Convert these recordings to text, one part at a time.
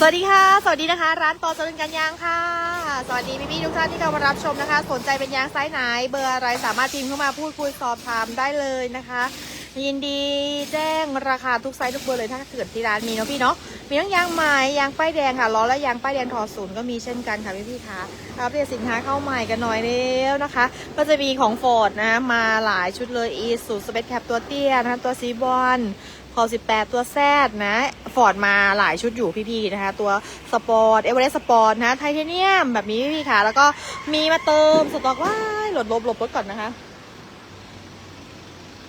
สวัสดีค่ะ สวัสดีนะคะ ร้านต่อเจริญกันยางค่ะ สวัสดีพี่พี่ๆทุกท่านที่เข้ามารับชมนะคะ สนใจเป็นยางไซส์ไหน เบอร์อะไรสามารถพิมพ์เข้ามาพูดคุยสอบถามได้เลยนะคะ ยินดีแจ้งราคาทุกไซส์ทุกเบอร์เลยถ้าเกิดที่ร้านมีเนาะพี่เนาะมีทั้งยางใหม่ยางป้ายแดงค่ะล้อและยางป้ายแดงถอดศูนย์ก็มีเช่นกันค่ะพี่พี่ๆคะอัปเดตสินค้าเข้าใหม่กันหน่อยแล้วนะคะ ก็จะมีของ Ford นะมาหลายชุดเลยอีสูสเปซแคปตัวเตี้ยนะคะตัวซีบอล พอ18 ตัวแซดนะ ฟอร์ดมาหลายชุดอยู่พี่ๆนะคะ ตัวสปอร์ต เอเวอเรสต์สปอร์ตนะ ไทเทเนียมแบบนี้พี่ๆค่ะ แล้วก็มีมาเติมสต็อกว่าหลดลบหลบรถก่อนนะคะ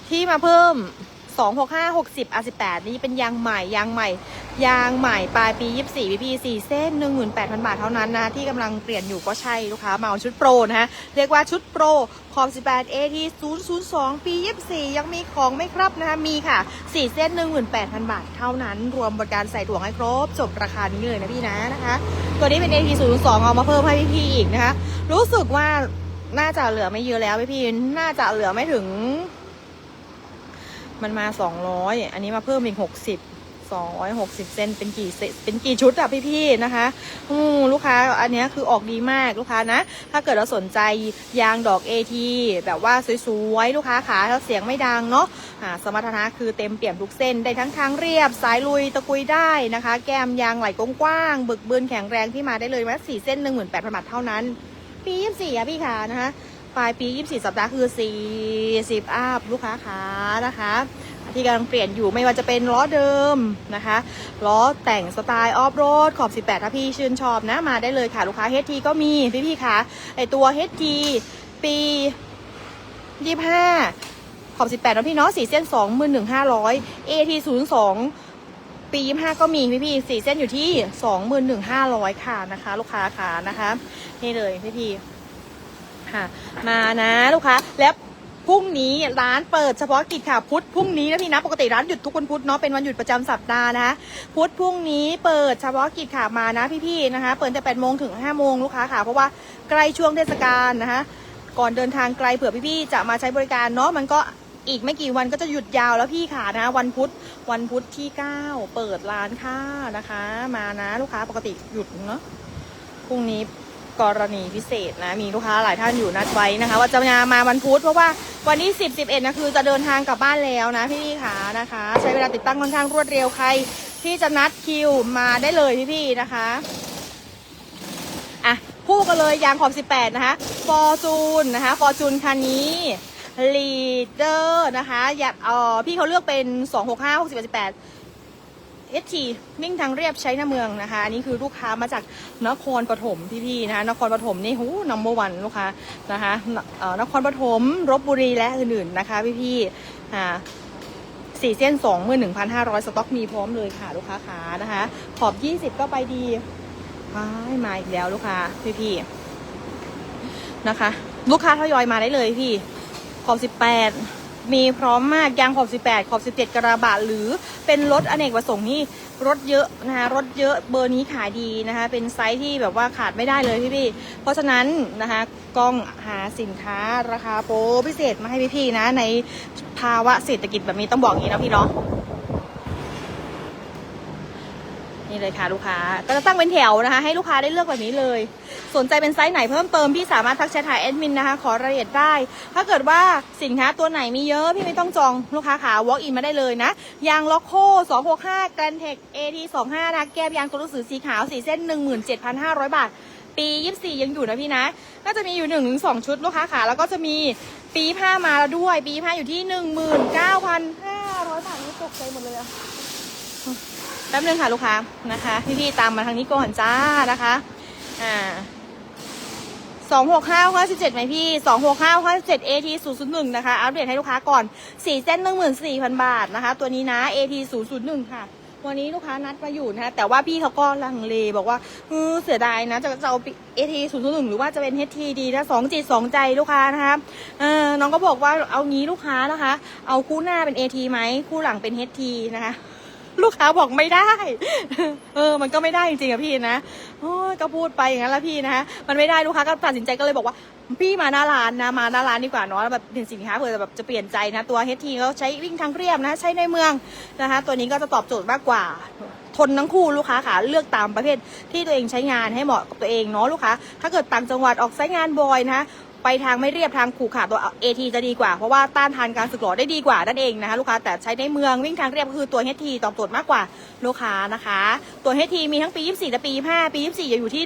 ที่มาเพิ่ม 2 6 5 60 R 18 นี่เป็นยางใหม่ยางใหม่ ยางใหม่ปลายปี 24พี่พี่4เส้น 18,000 บาทเท่านั้นนะ ที่กำลังเปลี่ยนอยู่ก็ใช่ลูกค้ามาเอาชุดโปรนะฮะ เรียกว่าชุดโปรขอบ 18 AT 002 ปี 24 ยังมีของไม่ครับนะคะ มีค่ะ 4 เส้น 18,000 บาทเท่านั้น รวมบริการใส่ถ่วงให้ครบ จบราคานี้เลยนะพี่นะนะคะ ตัวนี้เป็น AT 002เอามาเพิ่มให้พี่ๆอีกนะคะ รู้สึกว่าน่าจะเหลือไม่เยอะแล้วพี่ๆน่าจะเหลือไม่ถึง มันมาสองร้อยอันนี้มาเพิ่มอีกห กสิบสองร้อยหกสิบเซนเป็นกี่เซเป็นกี่ชุดอะพี่ๆนะคะอืมลูกค้าอันเนี้ยคือออกดีมากลูกค้านะ ถ้าเกิดเราสนใจยางดอก AT แบบว่าสวยๆลูกค้าขาถ้าเสียงไม่ดังเนาะอ่าสมรรถนะคือเต็มเปี่ยมทุกเส้นได้ทั้งทางเรียบสายลุยตะกุยได้นะคะ แก้มยางไหลกว้างบึกบืนแข็งแรงที่มาได้เลยว่าสี่เส้นหนึ่งหมื่นแปดพันบาทเท่านั้น ปียี่สี่อะพี่ขานะคะปลายปี 24 สัปดาห์คือ 40 อัพลูกค้าขานะคะ ที่กำลังเปลี่ยนอยู่ไม่ว่าจะเป็นล้อเดิมนะคะล้อแต่งสไตล์ออฟโรดขอบ 18 ถ้าพี่ชื่นชอบนะมาได้เลยค่ะ ลูกค้า HT ก็มีพี่พี่คะไอตัว HT ปี 25 ขอบ 18นะพี่เนาะ4เส้น 21,500 AT 02 ปี 25 ก็มีพี่พี่ๆ4เส้นอยู่ที่ 21,500 ค่ะนะคะ ลูกค้าค่ะนะคะ นี่เลยพี่พี่ค่ะมานะลูกค้าแล้ว พรุ่งนี้ร้านเปิดเฉพาะกิจค่ะพุธพรุ่งนี้นะพี่นะปกติร้านหยุดทุกวันพุธเนาะเป็นวันหยุดประจำสัปดาห์นะคะพุธพรุ่งนี้เปิดเฉพาะกิจค่ะมานะพี่ๆนะคะ เปิดแต่8โมงถึง5โมงลูกค้าค่ะ เพราะว่าใกล้ช่วงเทศกาลนะคะ ก่อนเดินทางไกลเผื่อพี่ๆจะมาใช้บริการเนาะมันก็อีกไม่กี่วันก็จะหยุดยาวแล้วพี่ค่ะนะ วันพุธวันพุธที่ 9 เปิดร้านค่ะนะคะ มานะลูกค้าปกติหยุดเนาะพรุ่งนี้ กรณีพิเศษนะมีลูกค้าหลายท่านอยู่นัดไว้นะคะ ว่าจะมามาวันพุธเพราะว่าวันที่ 10 11นะคือจะเดินทางกลับบ้านแล้วนะพี่พี่ขานะคะ ใช้เวลาติดตั้งค่อนข้างรวดเร็วใคร ที่จะนัดคิวมาได้เลยพี่พี่นะคะอะคู่กันเลยยางขอบ 18 นะคะฟอร์จูนนะคะฟอร์จูนคันนี้ลีดเดอร์นะคะอยากเออพี่เขาเลือกเป็น 265 60 18 เอสทีนิ่งทางเรียบใช้หน้าเมืองนะคะ อันนี้คือลูกค้ามาจากนครปฐมพี่ๆนะคะนครปฐมนี่หูนัมเบอร์วันลูกค้านะคะนครปฐมรบบุรีและอื่นๆนะคะพี่ๆอ่าสี่เส้นสองหมื่นหนึ่งพันห้าร้อยสต็อกมีพร้อมเลยค่ะลูกค้าขานะคะ ขอบยี่สิบก็ไปดีว้ายมาอีกแล้วลูกค้าพี่ๆนะคะ ลูกค้าทยอยมาได้เลยพี่ ขอบสิบแปด มีพร้อมมากยางขอบ 18 ขอบ 17 กระบะหรือเป็นรถอเนกประสงค์นี่รถเยอะนะคะรถเยอะเบอร์นี้ขายดีนะคะ เป็นไซส์ที่แบบว่าขาดไม่ได้เลยพี่พี่เพราะฉะนั้นนะคะกล้องหาสินค้าราคาโปรพิเศษมาให้พี่พี่นะในภาวะเศรษฐกิจแบบนี้ต้องบอกอย่างนี้นะพี่เนาะ นี่เลยค่ะลูกค้า ก็จะตั้งเป็นแถวนะคะ ให้ลูกค้าได้เลือกแบบนี้เลย สนใจเป็นไซส์ไหนเพิ่มเติมพี่สามารถทักแชทหาแอดมินนะคะ ขอรายละเอียดได้ ถ้าเกิดว่าสินค้าตัวไหนมีเยอะ พี่ไม่ต้องจองลูกค้าขา walk in มาได้เลยนะ ยางล็อกโค 265 Grand Tech AT 25 นะแก้มยางตัวหนังสือสีขาวสีเส้น 17,500 บาท ปี 24 ยังอยู่นะพี่นะน่าจะมีอยู่1นถึงสชุดลูกค้าขาแล้วก็จะมีปีผ้ามาแล้วด้วย ปีผ้าอยู่ที่ 19,500 บาทนี่ตกใจหมดเลยอะ แป๊บนึงค่ะลูกค้านะคะพี่ๆตามมาทางนี้ก่อนจ้านะคะ อ่าสองหกห้าห้าสิบเจ็ดไหมพี่สองหกห้าห้าสิบเจ็ด AT ศูนย์ศูนย์หนึ่งนะคะ อัปเดตให้ลูกค้าก่อนสี่เส้นหนึ่งหมื่นสี่พันบาทนะคะ ตัวนี้นะ AT ศูนย์ศูนย์หนึ่งค่ะ วันนี้ลูกค้านัดมาอยู่นะคะ แต่ว่าพี่เขาก็ลังเลบอกว่าเออเสียดายนะ จะจะเอา AT ศูนย์ศูนย์หนึ่งหรือว่าจะเป็น HT ดีนะสองจิตสองใจลูกค้านะคะเออน้องก็บอกว่าเอางี้ลูกค้านะคะ เอาคู่หน้าเป็น AT ไหมคู่หลังเป็น HT นะคะ ลูกค้าบอกไม่ได้ เออ มันก็ไม่ได้จริงๆอะพี่นะโอ้ยก็พูดไปอย่างนั้นละพี่นะมันไม่ได้ลูกค้าก็ตัดสินใจก็เลยบอกว่า พี่มาหน้าร้านนะมาหน้าร้านดีกว่าเนาะแล้วแบบเห็นสินค้าเผื่อแบบจะเปลี่ยนใจนะตัวเฮทีเขาใช้วิ่งทางเรียบนะ ใช้ในเมืองนะคะ ตัวนี้ก็จะตอบโจทย์มากกว่าทนทั้งคู่ลูกค้าค่ะเลือกตามประเภทที่ตัวเองใช้งานให้เหมาะกับตัวเองเนาะลูกค้าถ้าเกิดต่างจังหวัดออกใช้งานบ่อยนะคะ ไปทางไม่เรียบทางขู่ขาตัว AT จะดีกว่า เพราะว่าต้านทานการสึกหรอได้ดีกว่านั่นเองนะคะลูกค้าแต่ใช้ในเมืองวิ่งทางเรียบคือตัว HT ตอบโจทย์มากกว่าลูกค้านะคะ ตัว HT มีทั้งปี 24 และปี 25 ปี 24จะอยู่ที่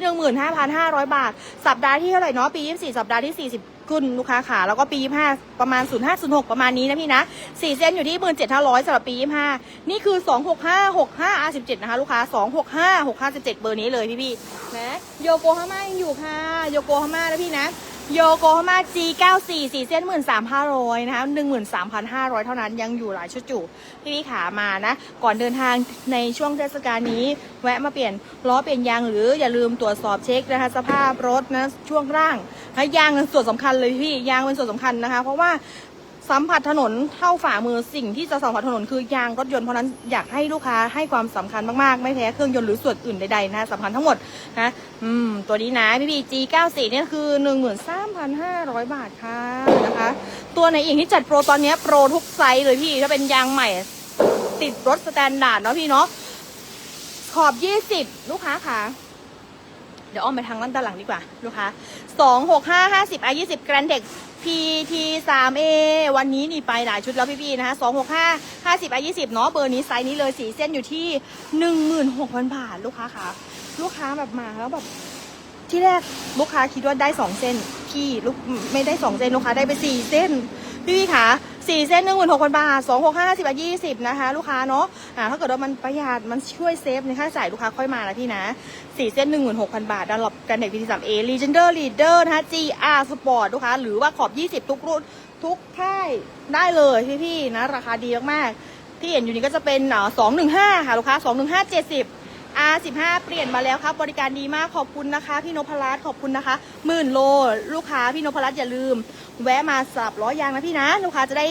15,500 บาท สัปดาห์ที่เท่าไหร่เนาะปี 24 สัปดาห์ที่ 40ขึ้นลูกค้าขาแล้วก็ปี 25 ประมาณ 0506 ประมาณนี้นะพี่นะ4เส้นอยู่ที่ 17,500สำหรับปี 25 นี่คือ 265 65 R17 นะคะ ลูกค้า 265 657 เบอร์นี้เลยพี่พี่ๆนะโยโกฮาม่ายังอยู่ค่ะ โยโกฮาม่านะพี่นะ โยโกฮาม่า G94 4เส้น13,500 นะคะ 13,500 เท่านั้นยังอยู่หลายชุดอยู่พี่พี่ขามานะ ก่อนเดินทางในช่วงเทศกาลนี้ แวะมาเปลี่ยนล้อเปลี่ยนยางหรืออย่าลืมตรวจสอบเช็คนะคะ สภาพรถนะ ช่วงล่างนะยางเป็นส่วนสำคัญเลยพี่ ยางเป็นส่วนสำคัญนะคะ เพราะว่า สัมผัสถนนเท่าฝ่ามือสิ่งที่จะสัมผัสถนนคือยางรถยนต์เพราะนั้นอยากให้ลูกค้าให้ความสำคัญมากๆ ไม่แพ้เครื่องยนต์หรือส่วนอื่นใดๆนะสำคัญทั้งหมดนะอืมตัวนี้นะพี่พี G94 เนี่ยคือ13,500บาทค่ะนะคะ ตัวไหนอีกที่จัดโปรตอนนี้โปรทุกไซส์เลยพี่ถ้าเป็นยางใหม่ ติดรถสแตนดาร์ดเนาะพี่เนาะขอบ20ลูกค้าค่ะเดี๋ยวอ้อมไปทางด้านด้านหลังดีกว่าลูกค้าสองหกห้าห้าสิบไอยี่สิบแกรนเด็ก PT สามเอวันนี้นี่ไปหลายชุดแล้วพี่ๆนะคะสองหกห้าห้าสิบไอยี่สิบเนาะเบอร์นี้ไซส์นี้เลยสีเส้นอยู่ที่หนึ่งหมื่นหกพันบาทลูกค้าค่ะ ลูกค้าแบบมาแล้วแบบที่แรกลูกค้าคิดว่าได้สองเส้น พี่ลูกไม่ได้สองเส้นลูกค้าได้ไปสี่เส้น พี่พี่ะ สี่เส้นหนึ่งหมื่นหกพันบาทสองหกห้าสิบยี่สิบนะคะ ลูกค้าเนาะอ่าถ้าเกิดว่ามันประหยัดมันช่วยเซฟในค่าใช้จ่ายลูกค้าค่อยมานะพี่นะสี่เส้นหนึ่งหมื่นหกพันบาทดันหลบกันเด็กพีทีสามเอลีเจนเดอร์ลีเดอร์นะคะ GR Sport ลูกค้าหรือว่าขอบยี่สิบทุกรุ่นทุกค่ายได้เลยพี่พี่ๆนะราคาดีมากๆ ที่เห็นอยู่นี้ก็จะเป็นสองหนึ่งห้าค่ะลูกค้าสองหนึ่งห้าเจ็ดสิบ R15 เปลี่ยนมาแล้วครับบริการดีมากขอบคุณนะคะ พี่นพรัตน์ขอบคุณนะคะหมื่นโล ลูกค้าพี่นพรัตน์อย่าลืมแวะมาสับล้อยางนะพี่นะ ลูกค้าจะได้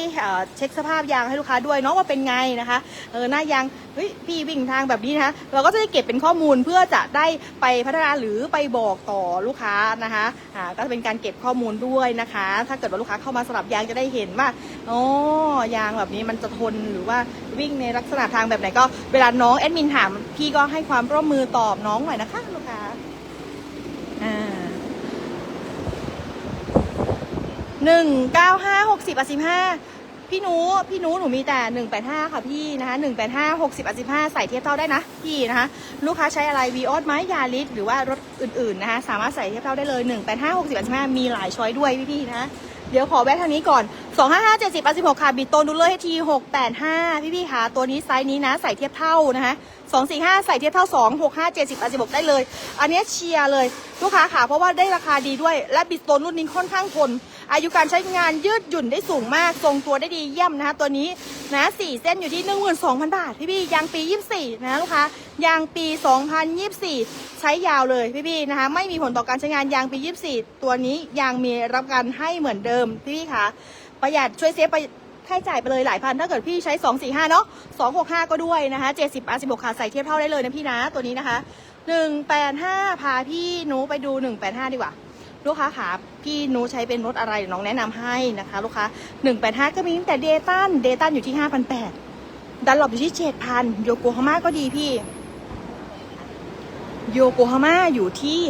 เช็คสภาพยางให้ลูกค้าด้วยเนาะว่าเป็นไงนะคะเออหน้ายางเฮ้ยพี่วิ่งทางแบบนี้นะคะเราก็จะได้เก็บเป็นข้อมูลเพื่อจะได้ไปพัฒนาหรือไปบอกต่อลูกค้านะคะอ่าก็จะเป็นการเก็บข้อมูลด้วยนะคะ ถ้าเกิดว่าลูกค้าเข้ามาสลับยางจะได้เห็นว่าอ๋อยางแบบนี้มันจะทนหรือว่าวิ่งในลักษณะทางแบบไหนก็เวลาน้องแอดมินถามพี่ก็ให้ความร่วมมือตอบน้องหน่อยนะคะลูกค้าอ่า หนึ่งเก้าห้าหกสิบอสิบห้าพี่นูพี่นูหนูมีแต่หนึ่งแปดห้าค่ะพี่นะคะหนึ่งแปดห้าหกสิบอสิบห้าใส่เทียบเท่าได้นะพี่นะคะลูกค้าใช้อะไรวีออสไหมยาลิสหรือว่ารถอื่นๆนะคะสามารถใส่เทียบเท่าได้เลยหนึ่งแปดห้าหกสิบอสิบห้ามีหลายช้อยด้วยพี่ๆนะเดี๋ยวขอแวะทางนี้ก่อนสองห้าห้าเจ็ดสิบอสิบหกค่ะ บิดโตนดูเลอร์ให้ทีหกแปดห้าพี่ค่ะ ตัวนี้ไซส์นี้นะ ใส่เทียบเท่านะคะสองสี่ห้าใส่เทียบเท่าสองหกห้าเจ็ดสิบอสิบหกได้เลย อันนี้เชียร์เลย ลูกค้าค่ะ เพราะว่าได้ราคาดีด้วย และบิดโตนรุ่นนี้ค่อนข้างทน อายุการใช้งานยืดหยุ่นได้สูงมาก ทรงตัวได้ดีเยี่ยมนะคะ ตัวนี้นะสี่เส้นอยู่ที่หนึ่งหมื่นสองพันบาท พี่พี่ยางปียี่สี่นะลูกค้ายางปีสองพันยี่สี่ใช้ยาวเลยพี่พี่นะคะ ไม่มีผลต่อการใช้งานยางปียี่สี่ตัวนี้ยางมีรับประกันให้เหมือนเดิมพี่พี่ค่ะประหยัดช่วยเซฟไปค่าใช้จ่ายไปเลยหลายพัน ถ้าเกิดพี่ใช้สองสี่ห้าเนาะสองหกห้าก็ด้วยนะคะเจ็ดสิบอาสิบหกค่ะใส่เทียบเท่าได้เลยนะพี่นะ ตัวนี้นะคะหนึ่งแปดห้าพาพี่หนูไปดูหนึ่งแปดห้าดีกว่า ลูกค้าขาพี่นูใช้เป็นรถอะไรน้องแนะนำให้นะคะ ลูกค้า 185 ก็มีตั้งแต่เดตันเดตันอยู่ที่ 5,800ดันหลบอยู่ที่ 7,000 โยโกฮาม่าก็ดีพี่ โยโกฮาม่าอยู่ที่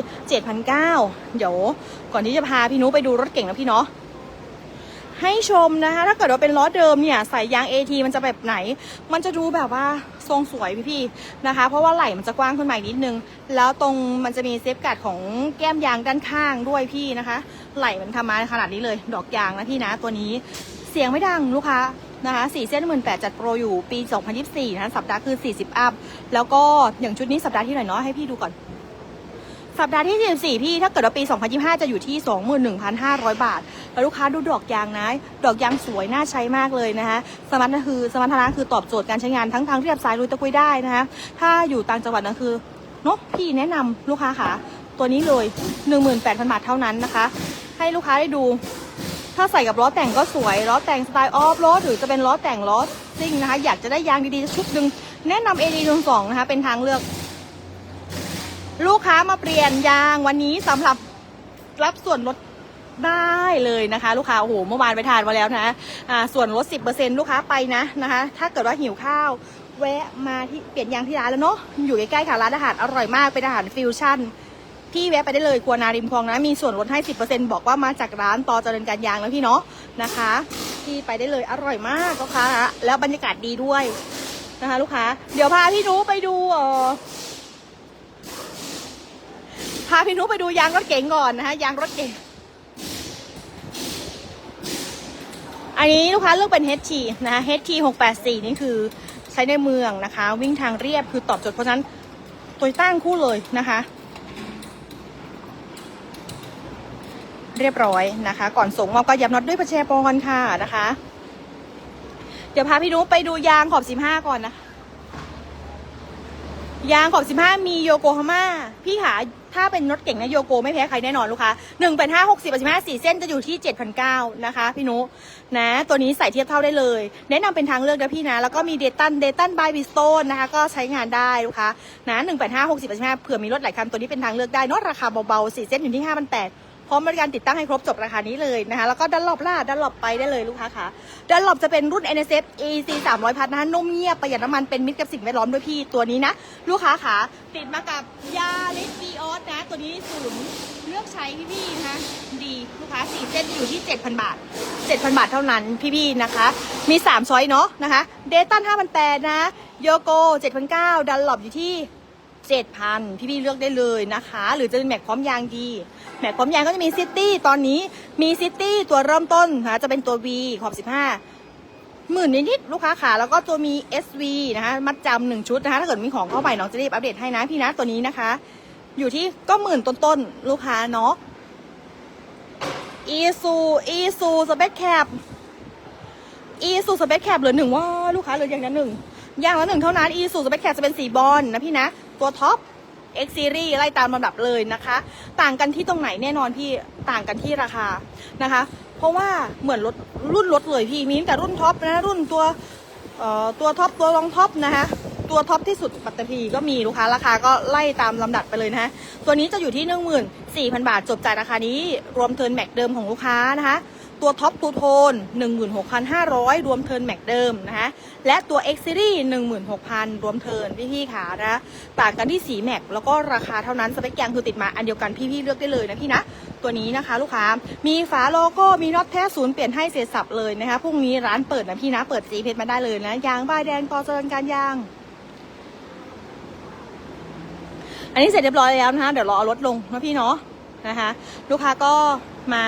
7,900 เดี๋ยว ก่อนที่จะพาพี่นูไปดูรถเก่งนะพี่เนาะ ให้ชมนะคะ ถ้าเกิดว่าเป็นล้อเดิมเนี่ยใส่ยาง AT มันจะแบบไหน มันจะดูแบบว่าทรงสวยพี่ๆนะคะ เพราะว่าไหล่มันจะกว้างขึ้นมาอีกนิดนึง แล้วตรงมันจะมีเซฟการ์ดของแก้มยางด้านข้างด้วยพี่นะคะ ไหล่มันทำมาขนาดนี้เลย ดอกยางนะพี่นะตัวนี้เสียงไม่ดังลูกค้านะคะสี่เส้นหมื่นแปดจัดโปรอยู่ปี 2024นะคะสัปดาห์คือ 40 อัพ แล้วก็อย่างชุดนี้สัปดาห์ที่ไหนเนาะให้พี่ดูก่อน สัปดาห์ที่ 44 พี่ ถ้าเกิดว่าปี 2025 จะอยู่ที่ 21,500 บาท แล้วลูกค้าดูดอกยางนะ ดอกยางสวยน่าใช้มากเลยนะคะ สมรรถนะคือสมรรถนะคือตอบโจทย์การใช้งานทั้งทางเรียบสายลุยตะกุยได้นะคะ ถ้าอยู่ต่างจังหวัดนั่นคือเนาะพี่แนะนำลูกค้าค่ะ ตัวนี้เลย 18,000 บาทเท่านั้นนะคะ ให้ลูกค้าได้ดู ถ้าใส่กับล้อแต่งก็สวย ล้อแต่งสไตล์ออฟล้อหรือจะเป็นล้อแต่งล้อซิ่งนะคะ อยากจะได้ยางดีๆชุดหนึ่งแนะนำ AD 1 2นะคะ เป็นทางเลือก ลูกค้ามาเปลี่ยนยางวันนี้สำหรับรับส่วนลดได้เลยนะคะ ลูกค้าโอ้โหเมื่อวานไปทานมาแล้วนะอ่าส่วนลด 10%ลูกค้าไปนะนะคะ ถ้าเกิดว่าหิวข้าว แวะมาที่เปลี่ยนยางที่ร้านแล้วเนาะอยู่ใกล้ๆค่ะร้านอาหารอร่อยมากเป็นอาหารฟิวชั่น พี่แวะไปได้เลยครัวนาริมคลองนะ มีส่วนลดให้สิบอกว่ามาจากร้านปอเจริญการยางแล้วพี่เนาะนะคะพี่ไปได้เลยอร่อยมากลูกค้าแล้วบรรยากาศดีด้วยนะคะ ลูกค้า เดี๋ยวพาพี่นุไปดูเออ พาพี่นุไปดูยางรถเก๋งก่อนนะคะยางรถเก๋งอันนี้ลูกค้าเลือกเป็น HT นะคะ HT 684 นี่คือใช้ในเมืองนะคะ วิ่งทางเรียบคือตอบโจทย์เพราะฉะนั้นตัวตั้งคู่เลยนะคะ เรียบร้อยนะคะ ก่อนส่งมอบก็ยับน็อตด้วยประแชปอนค่ะนะคะ เดี๋ยวพาพี่นุไปดูยางขอบ 15 ก่อนนะ ยางขอบ 15 มีโยโกฮาม่า พี่ขาถ้าเป็นรถเก่งนะโยโกไม่แพ้ใครแน่นอนลูกค้าหนึ่งเป็นห้าหกสิบสิบห้าสี่เส้นจะอยู่ที่เจ็ดพันเก้านะคะ พี่นุนะ ตัวนี้ใส่เทียบเท่าได้เลย แนะนำเป็นทางเลือกนะพี่นะ แล้วก็มีเดตันเดตันบายบิสโตนนะคะ ก็ใช้งานได้ลูกค้านะหนึ่งเปดห้าหกสิบสิบห้าเผื่อมีรถหลายคันตัวนี้เป็นทางเลือกได้เนอะราคาเบาๆสี่เส้นอยู่ที่ห้าพันแปด พร้อมบริการติดตั้งให้ครบจบราคานี้เลยนะคะ แล้วก็ดันหลบล่าดันหลบไปได้เลยลูกค้าค่ะดันหลบจะเป็นรุ่น NSF EC 300พัทนะคะนุ่มเงียบประหยัดน้ำมันเป็นมิตรกับสิ่งแวดล้อมด้วยพี่ตัวนี้นะลูกค้าขาติดมากับยาลิสบีออสนะตัวนี้ศูนย์เลือกใช้พี่ๆนะคะดีลูกค้าสี่เส้นอยู่ที่ 7,000 บาท 7,000 บาทเท่านั้นพี่ๆนะคะ มี3ช้อยเนาะนะคะเดตัน5,800นะโยโก7,900ดันหลบอยู่ที่ 7,000พี่พี่ๆเลือกได้เลยนะคะ หรือจะเป็นแม็กพร้อมยางดี แม็กพร้อมยางก็จะมีซิตี้ตอนนี้มีซิตี้ตัวเริ่มต้นนะคะจะเป็นตัว V ขอบ 15หมื่นนิดๆลูกค้าขาแล้วก็ตัวมี SV นะคะมัดจำหนึ่งชุดนะคะ ถ้าเกิดมีของเข้าไปน้องจะรีบอัปเดตให้นะพี่นะตัวนี้นะคะ อยู่ที่ก็หมื่นต้นๆลูกค้าเนาะอีซูอีซูสเปคแคปอีซูสเปคแคปเหลือหนึ่งว่าลูกค้าเหลืออย่างละหนึ่งอย่างละหนึ่งเท่านั้นอีซูสเปคแคปจะเป็นสีบอลนะพี่นะ ตัวท็อป X Series ไล่ตามลำดับเลยนะคะ ต่างกันที่ตรงไหนแน่นอนพี่ต่างกันที่ราคานะคะ เพราะว่าเหมือนรถรุ่นรถเลยพี่มีตั้งแต่รุ่นท็อปนะรุ่นตัวเอ่อตัวท็อปตัวรองท็อปนะคะตัวท็อปที่สุดปัตตภีก็มีลูกค้าราคาก็ไล่ตามลำดับไปเลยนะะตัวนี้จะอยู่ที่ 14,000 บาทจบจ่ายราคานี้ รวมเทิร์นแม็กเดิมของลูกค้านะคะ ตัวท็อปทูโทน16,500 รวมเทิร์นแม็กเดิมนะคะ และตัว X Series 16,000 รวมเทิร์นพี่ๆขานะต่างกันที่สีแม็กแล้วก็ราคาเท่านั้นสเปคยางคือติดมาอันเดียวกันพี่ๆเลือกได้เลยนะพี่นะ ตัวนี้นะคะลูกค้า มีฝาโลโก้มีน็อตแท้ศูนย์เปลี่ยนให้เสร็จสับเลยนะคะพรุ่งนี้ร้านเปิดนะพี่นะเปิดสีเพชรมาได้เลยนะยางบ้ายแดงต่อเจริญการยางอันนี้เสร็จเรียบร้อยแล้วนะคะเดี๋ยวรอเอารถลงนะพี่เนาะนะคะ ลูกค้าก็มา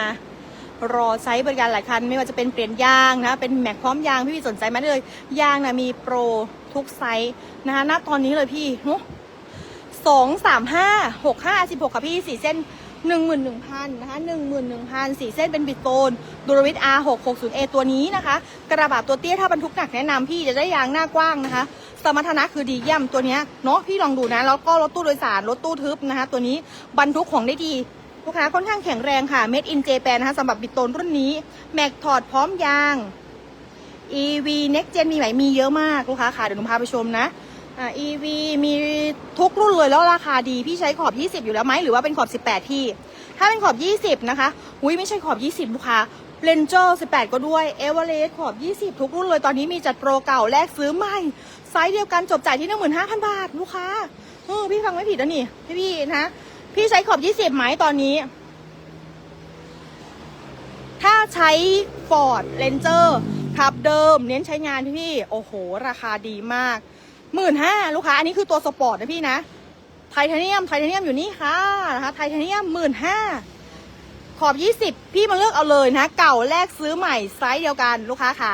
รอใช้บริการหลายคัน ไม่ว่าจะเป็นเปลี่ยนยางนะเป็นแม็กพร้อมยางพี่พี่สนใจไหมเลยยางนะมีโปรทุกไซส์นะคะณตอนนี้เลยพี่สองสามห้าหกห้าสิบหกค่ะพี่สี่เส้นหนึ่งหมื่นหนึ่งพันนะคะหนึ่งหมื่นหนึ่งพันสี่เส้นเป็นบิดโตนดูรวิทอาร์หกหกศูนย์เอตัวนี้นะคะ กระบะตัวเตี้ยถ้าบรรทุกหนักแนะนำพี่จะได้ยางหน้ากว้างนะคะ สมรรถนะคือดีเยี่ยมตัวเนี้ยเนาะพี่ลองดูนะ แล้วก็รถตู้โดยสารรถตู้ทึบนะคะ ตัวนี้บรรทุกของได้ดี ลูกค้าค่อนข้างแข็งแรงค่ะ Made in Japan นะคะสำหรับบิดโตนรุ่นนี้ แม็กถอดพร้อมยาง EV Next Gen มีไหมมีเยอะมากลูกค้าค่ะเดี๋ยวหนูพาไปชมนะอ่า EV มีทุกรุ่นเลยแล้วราคาดี พี่ใช้ขอบ 20 อยู่แล้วไหมหรือว่าเป็นขอบ 18 พี่ ถ้าเป็นขอบ 20 นะคะอุ้ยไม่ใช่ขอบ 20 ลูกค้า r a n g e r 18 ก็ด้วย e v e r e s t ขอบ 20 ทุกรุ่นเลยตอนนี้มีจัดโปรเก่าแลกซื้อใหม่ ไซส์เดียวกันจบจ่ายที่ 15,000 บาท ลูกค้าเออพี่ฟังไม่ผิดนะนี่พี่พี่นะ พี่ใช้ขอบ20ไหมตอนนี้ ถ้าใช้ Ford Ranger ขับเดิม เน้นใช้งานพี่พี่ โอ้โห ราคาดีมากหมื่นห้าลูกค้า อันนี้คือตัวสปอร์ตนะพี่นะ ไทเทเนียม ไทเทเนียมอยู่นี่ค่ะนะคะ ไทเทเนียมหมื่นห้าขอบ20พี่มาเลือกเอาเลยนะ เก่าแลกซื้อใหม่ไซส์เดียวกันลูกค้าขา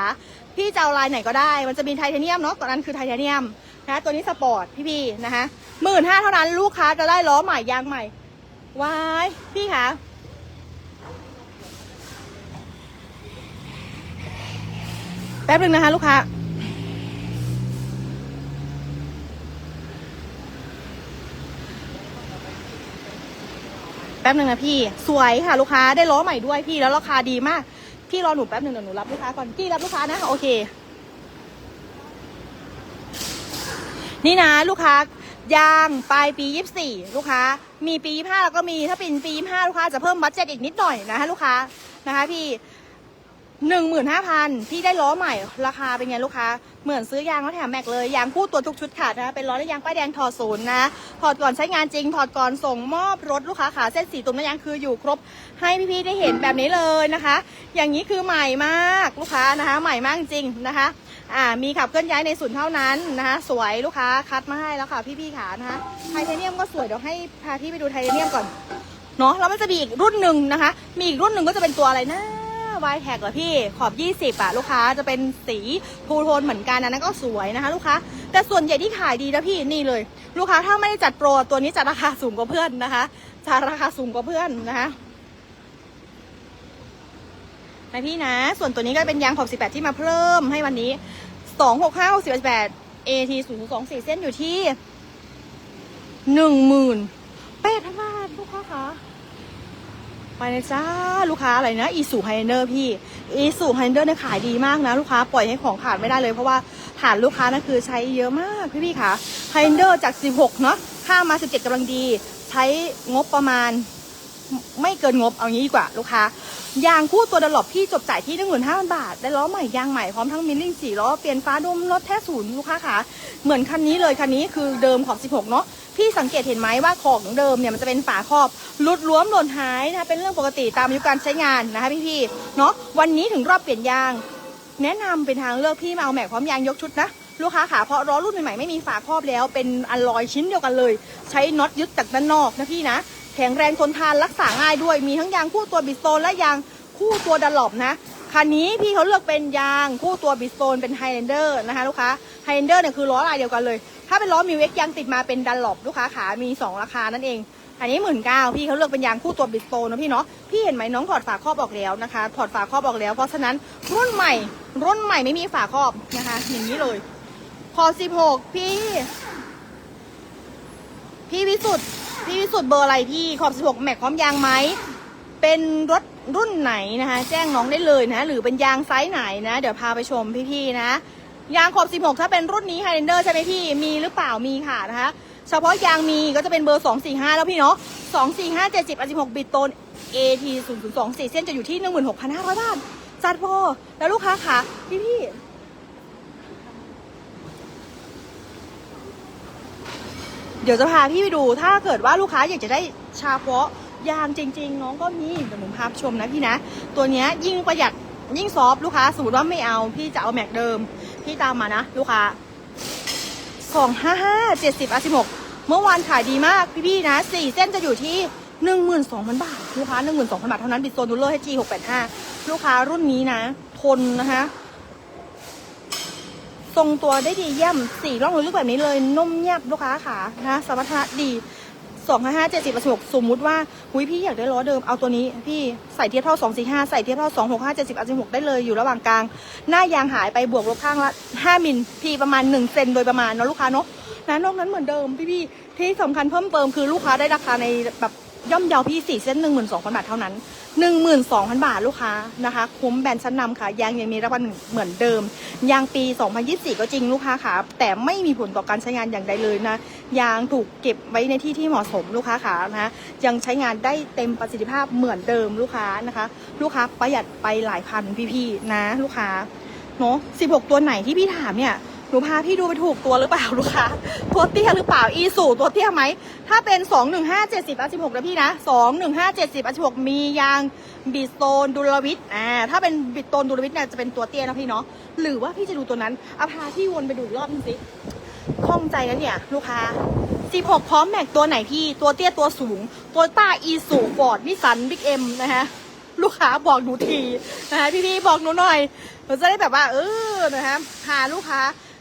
พี่จะเอาลายไหนก็ได้ มันจะมีไทเทเนียมเนาะตัวนั้นคือไทเทเนียมนะตัวนี้สปอร์ตพี่ๆนะคะหมื่นห้าเท่านั้นลูกค้าจะได้ล้อใหม่ยางใหม่วายพี่คะแป๊บนึงนะคะลูกค้าแป๊บหนึ่งนะพี่ สวยค่ะ ลูกค้าได้ล้อใหม่ด้วยพี่แล้วราคาดีมาก พี่รอหนูแป๊บหนึ่งเดี๋ยวหนูรับลูกค้าก่อนพี่รับลูกค้านะโอเค นี่นะลูกค้ายางปลายปียี่สี่ลูกค้า มีปียี่ห้าแล้วก็มีถ้าเป็นปียี่ห้าลูกค้าจะเพิ่มบัตเจ็ตอีกนิดหน่อยนะคะลูกค้านะคะพี่ หนึ่งหมื่นห้าพันพี่ได้ล้อใหม่ราคาเป็นไงลูกค้า เหมือนซื้อยางแล้วแถมแม็กเลย ยางคู่ตัวทุกชุดค่ะนะ เป็นล้อและยางป้ายแดงถอดศูนย์นะถอดก่อนใช้งานจริงถอดก่อนส่งมอบรถลูกค้าขาเส้นสีตุ่มน้ำยางคืออยู่ครบ ให้พี่ๆได้เห็นแบบนี้เลยนะคะ อย่างนี้คือใหม่มากลูกค้านะคะ ใหม่มากจริงนะคะอ่ามีขับเคลื่อนย้ายในศูนย์เท่านั้นนะคะสวยลูกค้าคัดมาให้แล้วค่ะพี่ๆขานะคะไทเทเนียมก็สวยเดี๋ยวให้พาพี่ไปดูไทเทเนียมก่อนเนาะแล้วมันจะมีอีกรุ่นหนึ่งนะคะ มีอีกรุ่นหนึ่งก็จะเป็นตัวอะไรนะ วายแท็กเหรอพี่ขอบ 20อะลูกค้าจะเป็นสีทูโทนเหมือนกันอันนั้นก็สวยนะคะ ลูกค้า แต่ส่วนใหญ่ที่ขายดีนะพี่นี่เลย ลูกค้าถ้าไม่ได้จัดโปรตัวนี้จะราคาสูงกว่าเพื่อนนะคะจะราคาสูงกว่าเพื่อนนะคะนะพี่นะ ส่วนตัวนี้ก็เป็นยางขอบ18 ที่มาเพิ่มให้วันนี้ 2 6 5 6 18 AT 0 2 4 เส้นอยู่ที่หนึ่งหมื่นแปดพันบาทลูกค้าคะ ไปเลยจ้าลูกค้าอะไรนะอีสูไฮเนอร์พี่อีสูไฮเนอร์เนี่ยขายดีมากนะ ลูกค้าปล่อยให้ของขาดไม่ได้เลยเพราะว่าฐานลูกค้านั่นคือใช้เยอะมากพี่พี่คะไฮเนอร์จาก 16 เนาะข้ามา 17กำลังดี ใช้งบประมาณ ไม่เกินงบเอางี้ดีกว่าลูกค้ายางคู่ตัวดลลอปพี่จบจ่ายที่หนึ่งหมื่นห้าพันบาท ได้ล้อใหม่ยางใหม่พร้อมทั้งมิลลิ่งสี่ล้อเปลี่ยนฟ้าดุมรถแท้ศูนย์ลูกค้าค่ะเหมือนคันนี้เลยคันนี้คือเดิมของ 16 เนาะพี่สังเกตเห็นไหมว่าของเดิมเนี่ยมันจะเป็นฝาครอบหลุดล้วมหล่นหายนะคะเป็นเรื่องปกติตามอายุการใช้งานนะคะพี่ๆเนาะวันนี้ถึงรอบเปลี่ยนยาง แนะนำเป็นทางเลือกพี่มาเอาแม็กพร้อมยางยกชุดนะลูกค้าขาเพราะล้อรุ่นใหม่ๆไม่มีฝาครอบแล้วเป็นอลลอยชิ้นเดียวกันเลย ใช้น็อตยึดจากด้านนอกนะพี่นะ แข็งแรงทนทานรักษาง่ายด้วย มีทั้งยางคู่ตัวบิสโตนและยางคู่ตัวดัลลอปนะคันนี้พี่เขาเลือกเป็นยางคู่ตัวบิสโตนเป็นไฮแลนเดอร์นะคะลูกค้าไฮแลนเดอร์เนี่ยคือล้อลายเดียวกันเลย ถ้าเป็นล้อมิวเอ็กยางติดมาเป็นดัลลอปลูกค้าขามี 2 ราคานั่นเอง อันนี้หมื่นเก้าพี่เขาเลือกเป็นยางคู่ตัวบิสโตนนะพี่เนาะพี่เห็นไหมน้องถอดฝาครอบออกแล้วนะคะถอดฝาครอบออกแล้ว เพราะฉะนั้นรุ่นใหม่ รุ่นใหม่ไม่มีฝาครอบนะคะ อย่างนี้เลยพอ16พี่ พี่วิสุทธ์ พี่วิสุทธ์เบอร์อะไรพี่ขอบ 16 แม็กพร้อมยางไหม เป็นรถรุ่นไหนนะคะ แจ้งน้องได้เลยนะ หรือเป็นยางไซส์ไหนนะ เดี๋ยวพาไปชมพี่ๆนะ ยางขอบ 16 ถ้าเป็นรุ่นนี้ Highlander ใช่ไหมพี่ มีหรือเปล่า มีค่ะนะคะ เฉพาะยางมีก็จะเป็นเบอร์ 245 แล้วพี่เนาะ 245 70 16 บิตโตน AT 0024เส้นจะอยู่ที่ 16,500 บาท จัดพอแล้วลูกค้าค่ะพี่ๆ ดี๋ยวจะพาพี่ไปดู ถ้าเกิดว่าลูกค้าอยากจะได้ชาเพาะยางจริง ๆ น้องก็มีเดี๋ยวผมพาชมนะพี่นะ ตัวเนี้ยยิ่งประหยัดยิ่งซอฟลูกค้าสมมติว่าไม่เอา พี่จะเอาแม็กเดิม พี่ตามมานะ ลูกค้าสองห้าห้าเจ็ดสิบอาสิบหกเมื่อวานขายดีมากพี่ๆนะสี่เส้นจะอยู่ที่หนึ่งหมื่นสองพันบาทลูกค้าหนึ่งหมื่นสองพันบาทเท่านั้นบิดโซนดูเลอร์ให้จีหกแปดห้าลูกค้ารุ่นนี้นะ ทนนะคะ ทรงตัวได้ดีเยี่ยมสีร่องลึกแบบนี้เลยนุ่มเงียบลูกค้าขานะสมรรถนะดีสองห้าห้าเจ็ดสิบสบสมมุติว่าหุยพี่อยากได้ล้อเดิมเอาตัวนี้พี่ใส่เทียบเท่าสองสี่ห้าใส่เทียบเท่าสองหกห้าเจ็ดสิบสิบหกได้เลยอยู่ระหว่างกลาง หน้ายางหายไปบวกลบข้างละห้ามิลพี่ประมาณหนึ่งเซนโดยประมาณเนาะลูกค้าเนาะนะนอกนั้นเหมือนเดิมพี่พี่ที่สำคัญเพิ่มเติมคือลูกค้าได้ราคาในแบบ ย่อมเยาพี่สี่เส้นหนึ่งหมื่นสองพันบาทเท่านั้นหนึ่งหมื่นสองพันบาทลูกค้านะคะคุ้มแบรนด์ชั้นนำค่ะยางยังมีรับประกันเหมือนเดิมยางปี2024ก็จริงลูกค้าขาแต่ไม่มีผลต่อการใช้งานอย่างใดเลยนะยางถูกเก็บไว้ในที่ที่เหมาะสมลูกค้าขานะยังใช้งานได้เต็มประสิทธิภาพเหมือนเดิมลูกค้านะคะ ลูกค้าประหยัดไปหลายพันพี่ๆนะ ลูกค้าเนาะ16ตัวไหนที่พี่ถามเนี่ย หนูพาพี่ดูไปถูกตัวหรือเปล่าลูกค้าตัวเตี้ยหรือเปล่าอีสูตัวเตี้ยไหมถ้าเป็น215 70อะ16นะพี่นะ215 70อะ16มียางบิดโตนดูลวิทอ่าถ้าเป็นบิดโตนดูลวิทเนี่ยจะเป็นตัวเตี้ยนะพี่เนาะหรือว่าพี่จะดูตัวนั้นเอาพาพี่วนไปดูอีกรอบนึงสิคล่องใจนะเนี่ย ลูกค้า 16 พร้อมแม็กตัวไหนพี่ ตัวเตี้ยตัวสูง ตัวต้าอีสูฟอร์ดนิสันบิ๊กเอ็มนะฮะ ลูกค้าบอกหนูทีนะคะพี่ๆบอกหนูหน่อยหนูจะได้แบบว่า เออนะคะพาลูกค้า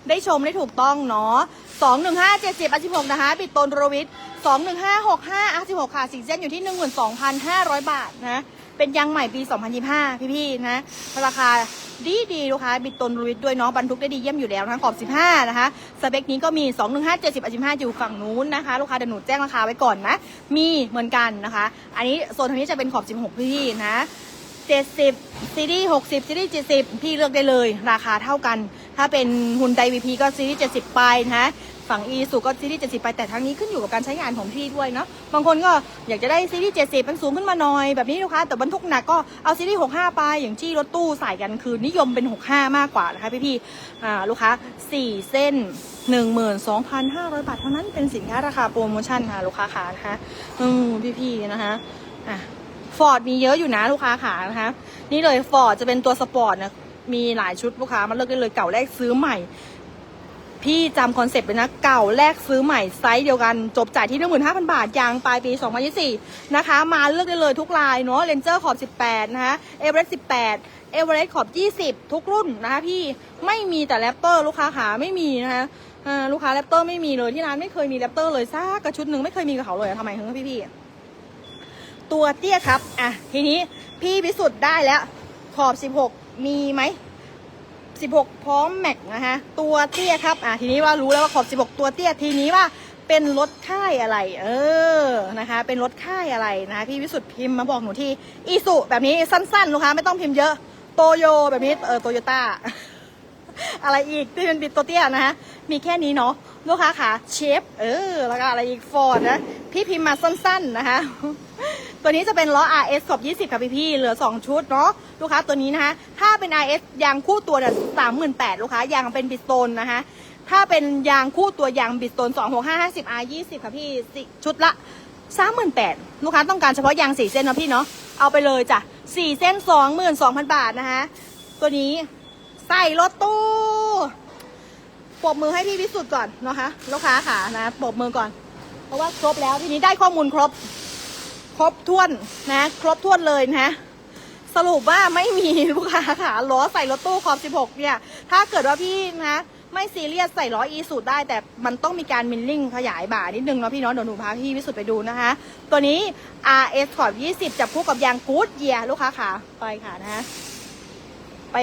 ได้ชมได้ถูกต้องเนาะสองหนึ่งห้าเจ็ดสิบอาชิพกนะคะปิดตนโรวิทสองหนึ่งห้าหกห้าอาชิพกค่ะสีเส้นอยู่ที่หนึ่งหมื่นสองพันห้าร้อยบาทนะเป็นยางใหม่ปี 2025 พี่ๆ นะ ราคาดีดีๆลูกค้าบิดตนรูวิทด้วยเนาะบรรทุกได้ดีเยี่ยมอยู่แล้วทั้งขอบ 15 นะคะ สเปคนี้ก็มี 215 70 15 อยู่ฝั่งนู้นนะคะ ลูกค้าเดี๋ยวหนูแจ้งราคาไว้ก่อนนะ มีเหมือนกันนะคะ อันนี้โซนทางนี้จะเป็นขอบ 16 พี่ๆ นะ 70 ซีรีส์60 ซีรีส์70 พี่เลือกได้เลย ราคาเท่ากัน ถ้าเป็นหุ่นไดวีพีก็ซีรีส์70 ไปนะ ฝั่ง e สุก็ซีรีส์70 ไปแต่ทั้งนี้ขึ้นอยู่กับการใช้งานของพี่ด้วยเนาะ บางคนก็อยากจะได้ซีรีส์70 มันสูงขึ้นมาหน่อยแบบนี้ลูกค้าแต่บรรทุกหนักก็เอาซีรีส์65 ไป อย่างที่รถตู้ใส่กันคือนิยมเป็น 65 มากกว่านะคะพี่ๆอ่าลูกค้า 4 เส้น12,500 บาทเท่านั้นเป็นสินค้าราคาโปรโมชั่นค่ะลูกค้าขานะคะอืมพี่ๆนะคะอะ ฟอร์ดมีเยอะอยู่นะลูกค้าขานะคะ นี่เลยฟอร์ดจะเป็นตัวสปอร์ตนะมีหลายชุดลูกค้ามาเลือกได้เลยเก่าแรกซื้อใหม่ พี่จำคอนเซ็ปต์เลยนะเก่าแรกซื้อใหม่ไซส์เดียวกัน จบจ่ายที่15,000บาทยางปลายปี2024นะคะ มาเลือกได้เลยทุกลายเนาะเ a นเจอร์ขอบ18นะคะเอเวอเรสต์18เอเวอเรสต์ขอบ20ทุกรุ่นนะคะพี่ไม่มีแต่แรปเตอร์ลูกค้าขาไม่มีนะคะลูกค้าแรปเตอร์ไม่มีเลยที่ร้านไม่เคยมีแรปเตอร์เลยซักกระชุดหนึ่งไม่เคยมีกับเขาเลยทำไมถึงพี่พี่ๆ ตัวเตี้ยครับ อะ ทีนี้พี่พิสุทธิ์ได้แล้ว ขอบ 16 มีไหม 16 พร้อมแม็กนะคะตัวเตี้ยครับ อะ ทีนี้ว่ารู้แล้วว่าขอบ 16 ตัวเตี้ย ทีนี้ว่าเป็นรถค่ายอะไร เออ นะคะ เป็นรถค่ายอะไรนะ พี่วิสุทธ์พิมพ์มาบอกหนูที่อีสุแบบนี้สั้นๆ ลูกค้าไม่ต้องพิมพ์เยอะ โตโยแบบนี้ เออ โตโยต้า อะไรอีกที่เป็นบิดตัวเตี้ยนะคะมีแค่นี้เนาะ ลูกค้าค่ะเชฟเออ แล้วก็อะไรอีกฟอร์ดนะ พี่พิมพ์มาสั้นๆนะคะ ตัวนี้จะเป็นล้อ RS ขอบ20 ค่ะพี่พี่เหลือ 2 ชุดเนาะลูกค้าตัวนี้นะคะ ถ้าเป็น RS ยางคู่ตัวเนี่ยสามหมื่นแปดลูกค้ายางเป็นบิสโตนนะคะ ถ้าเป็นยางคู่ตัวยางบิสโตน2 6 5 50 R 20ค่ะพี่สิชุดละสามหมื่นแปดลูกค้าต้องการเฉพาะยางสี่เส้นนะพี่เนาะเอาไปเลยจ้ะสี่เส้นสองหมื่นสองพันบาทนะคะตัวนี้ใส่รถตู้ ปรบมือให้พี่วิสุทธ์ก่อนนะคะลูกค้าค่ะนะปรบมือก่อน เพราะว่าครบแล้วทีนี้ได้ข้อมูลครบ ครบถ้วนนะ ครบถ้วนเลยนะสรุปว่าไม่มีลูกค้าค่ะล้อใส่รถตู้คอม16 เนี่ย ถ้าเกิดว่าพี่นะ ไม่ซีเรียสใส่ล้ออีสูดได้ แต่มันต้องมีการมิลลิ่งขยายบ่านิดนึงเนาะพี่เนาะเดี๋ยวหนูพาพี่วิสุทธ์ไปดูนะคะ ตัวนี้ RS ขอบ 20 จับคู่กับยางกูดเยียลูกค้าค่ะ ไปค่ะนะ ไป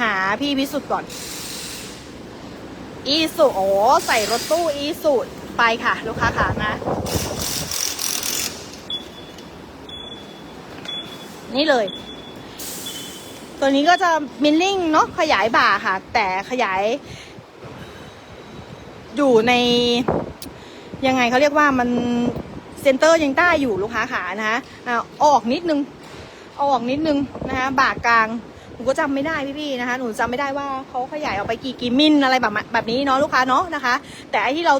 หาพี่วิสุทธ์ก่อน อีสุโอ้ใส่รถตู้อีสุไปค่ะ ลูกค้าค่ะนะนี่เลย ตัวนี้ก็จะมิลลิ่งเนาะขยายบ่าค่ะ แต่ขยาย อยู่ใน ยังไงเขาเรียกว่ามันเซนเตอร์ยังได้อยู่ลูกค้าขานะคะออกนิดนึงออกนิดนึงนะคะบ่ากลาง นูก็จำไม่ได้พี่ๆนะคะ หนูจำไม่ได้ว่าเขาขยายออกไปกี่กี่มิลอะไรแบบแบบนี้เนาะลูกค้าเนาะนะคะ แต่ไอที่เรา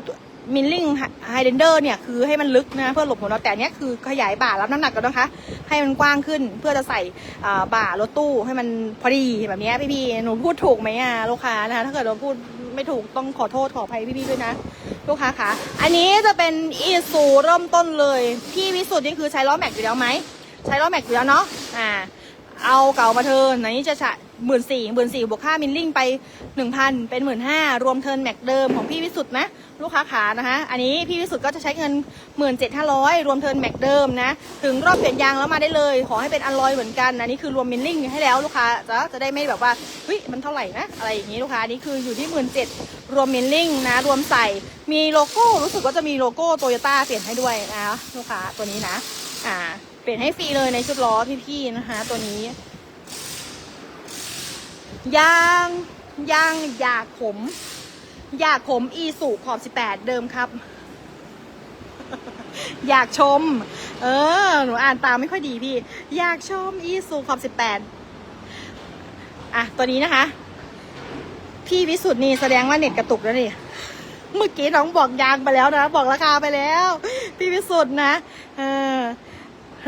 มิลลิ่งไฮเดนเดอร์เนี่ยคือให้มันลึกนะเพื่อหลบหัวเราแต่เนี้ยคือขยายบ่ารับน้ำหนักกันนะคะ ให้มันกว้างขึ้นเพื่อจะใส่บ่ารถตู้ให้มันพอดีแบบนี้พี่ๆหนูพูดถูกไหมอะลูกค้านะคะถ้าเกิดเราพูดไม่ถูกต้องขอโทษขออภัยพี่ๆด้วยนะ ลูกค้าคะอันนี้จะเป็นอีซูเริ่มต้นเลย พี่วิสุทธ์นี่คือใช้ล้อแม็กอยู่แล้วไหมใช้ล้อแม็กอยู่แล้วเนาะอ่า เอาเก่ามาเทิร์นอันนี้จะฉะหมื่นสี่หมื่นสี่บวกค่ามิลลิ่งไปหนึ่งพันเป็นหมื่นห้ารวมเทิร์นแม็กเดิมของพี่วิสุทธ์นะ ลูกค้าขานะคะอันนี้พี่วิสุทธ์ก็จะใช้เงินหมื่นเจ็ดห้าร้อยรวมเทิร์นแม็กเดิมนะ ถึงรอบเปลี่ยนยางแล้วมาได้เลย ขอให้เป็นอันลอยเหมือนกันอันนี้คือรวมมิลลิ่งให้แล้วลูกค้าจะจะได้ไม่แบบว่าเฮ้ยมันเท่าไหร่นะอะไรอย่างนี้ลูกค้าอันนี้คืออยู่ที่หมื่นเจ็ดรวมมิลลิ่งนะ รวมใส่มีโลโก้รู้สึกว่าจะมีโลโก้โตโยต้าเปลี่ยนให้ด้วยนะลูกค้าตัวนี้นะอ่า เปลี่ยนให้ฟรีเลยในชุดล้อพี่ๆนะคะ ตัวนี้ ยางยางอยากขมอยากขมอีสุขอบ18เดิมครับ อยากชม เออ หนูอ่านตามไม่ค่อยดีพี่ อยากชมอีสุขอบ18อะ ตัวนี้นะคะ พี่วิสุทธ์นี่แสดงว่าเน็ตกระตุกแล้วนี่ เมื่อกี้น้องบอกยางไปแล้วนะ บอกราคาไปแล้ว พี่วิสุทธ์นะ เออ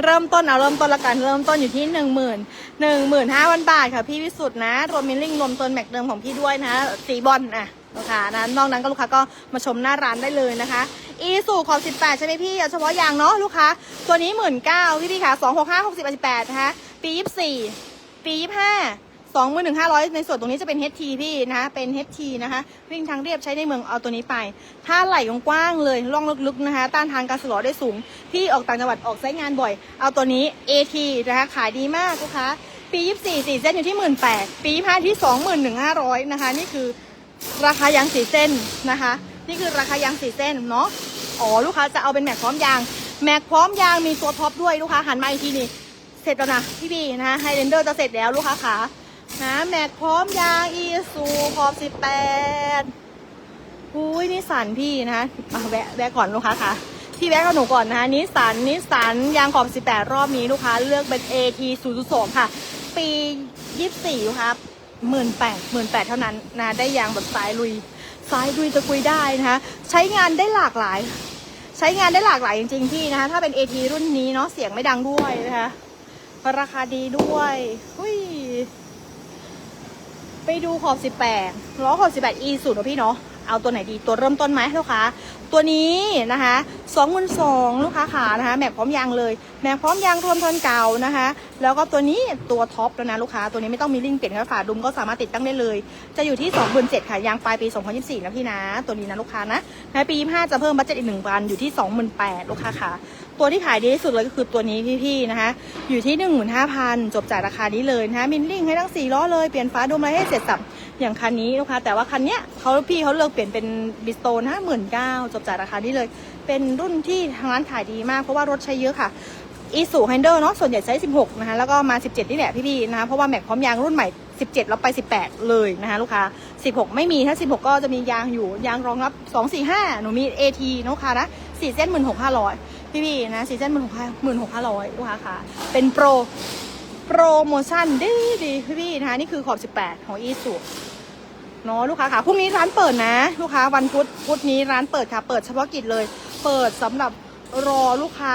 เริ่มต้นเอาเริ่มต้นละกันเริ่มต้นอยู่ที่หนึ่งหมื่นหนึ่งหมื่นห้าพันบาทค่ะพี่วิสุทธ์นะ รวมมิลลิ่งรวมต้นแม็กเดิมของพี่ด้วยนะสีบอลนะลูกค้านะนอกนั้นก็ลูกค้าก็มาชมหน้าร้านได้เลยนะคะ อีสูขอบสิบแปดใช่ไหมพี่เอาเฉพาะยางเนาะลูกค้า ตัวนี้หมื่นเก้าพี่พี่ค่ะสองหกห้าหกสิบแปดสิบแปดนะคะปียี่สิบสี่ปียี่ สองหมื่นหนึ่งห้าร้อยในส่วนตรงนี้จะเป็น HT พี่นะคะเป็น HT นะคะ วิ่งทางเรียบใช้ในเมืองเอาตัวนี้ไป ถ้าไหลกว้างๆเลยร่องลึกๆนะคะ ต้านทานการสลอได้สูง พี่ออกต่างจังหวัดออกใช้งานบ่อย เอาตัวนี้ AT นะคะขายดีมากลูกค้าปี 24สี่เส้นอยู่ที่หมื่นแปดปี25ที่สองหมื่นหนึ่งห้าร้อยนะคะ นี่คือราคายางสี่เส้นนะคะ นี่คือราคายางสี่เส้นเนาะอ๋อลูกค้าจะเอาเป็นแม็กพร้อมยาง แม็กพร้อมยางมีตัวท็อปด้วยลูกค้าหันมาอีกทีนี่เสร็จแล้วนะพี่บีนะไฮเดนเดอร์จะเสร็จแล้วลูกค้าขา นะแม็กพร้อมยางอีซูขอบสิบแปดอุ้ยนิสสันพี่นะคะมาแวะแวะก่อนลูกค้าค่ะ พี่แวะกับหนูก่อนนะคะนิสสันนิสสันยางขอบ18รอบนี้ลูกค้าเลือกเป็น AT 0 2ค่ะ ปี24ลูกค้าหมื่นแปดหมื่นแปดเท่านั้นนะได้ยางแบบสายลุยสายลุยตะกุยได้นะคะใช้งานได้หลากหลาย ใช้งานได้หลากหลายจริงๆพี่นะคะถ้าเป็น AT รุ่นนี้เนาะเสียงไม่ดังด้วยนะคะราคาดีด้วยหุ้ย ไปดูขอบ 18ล้อขอบ 18 e สุดนะพี่เนาะเอาตัวไหนดีตัวเริ่มต้นไหมลูกค้าตัวนี้นะคะ22,000ลูกค้าขานะคะแม็กพร้อมยางเลย แม็กพร้อมยางรวมทนเก่านะคะ แล้วก็ตัวนี้ตัวท็อปแล้วนะลูกค้าตัวนี้ไม่ต้องมีลิงก์เปลี่ยนค่ะฝาดุมก็สามารถติดตั้งได้เลย จะอยู่ที่27,000ค่ะยางปลายปี2024นะพี่นะ ตัวนี้นะลูกค้านะในปี25จะเพิ่มบัตเจ็ตอีก1,000อยู่ที่28,000ลูกค้าค่ะ ตัวที่ขายดีที่สุดเลยก็คือตัวนี้พี่ๆนะคะ อยู่ที่ 15,000 จบจากราคานี้เลยนะคะมินลิงให้ทั้ง4ล้อเลย เปลี่ยนฟ้าดมอะไรให้เสร็จสับอย่างคันนี้ลูกค้าแต่ว่าคันเนี้ยเขาพี่เขาเลือกเปลี่ยนเป็นบิสโตนห้าหมื่นเก้าจบจากราคานี้เลย เป็นรุ่นที่ทางร้านขายดีมากเพราะว่ารถใช้เยอะค่ะอีสูไฮเดอร์เนาะส่วนใหญ่ใช้ 16 นะคะ แล้วก็มา 17 นี่แหละพี่ๆนะคะเพราะว่าแม็กพร้อมยางรุ่นใหม่ 17 แล้วไป 18 เลยนะคะลูกค้า 16 ไม่มีถ้า 16 ก็จะมียางอยู่ยางรองรับ 245 หนูมี AT นะค้านะ4เส้น 16,500 พี่พี่ๆนะซีซันหมื่นหกหมื่นหกพันร้อยลูกค้าค่ะ เป็นโปรโปรโมชั่นดีดีพี่พี่ๆนะคะนี่คือขอบ 18 ของอีสุเนาะลูกค้าค่ะพรุ่งนี้ร้านเปิดนะ ลูกค้าวันพุธพุธนี้ร้านเปิดค่ะ เปิดเฉพาะกิจเลย เปิดสำหรับรอลูกค้า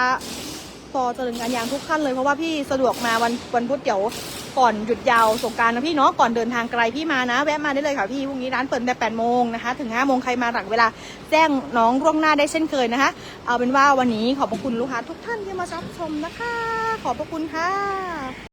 พอเจริญการยางทุกขั้นเลยเพราะว่าพี่สะดวกมาวันวันพุธเดี๋ยว ก่อนหยุดยาวสงการนะพี่เนาะก่อนเดินทางไกลพี่มานะ แวะมาได้เลยค่ะพี่พรุ่งนี้ร้านเปิดแต่แปดโมงนะคะถึงห้าโมงใครมาหลังเวลาแจ้งน้องร่วงหน้าได้เช่นเคยนะคะ เอาเป็นว่าวันนี้ขอบพระคุณลูกค้าทุกท่านที่มารับชมนะคะ ขอบพระคุณค่ะ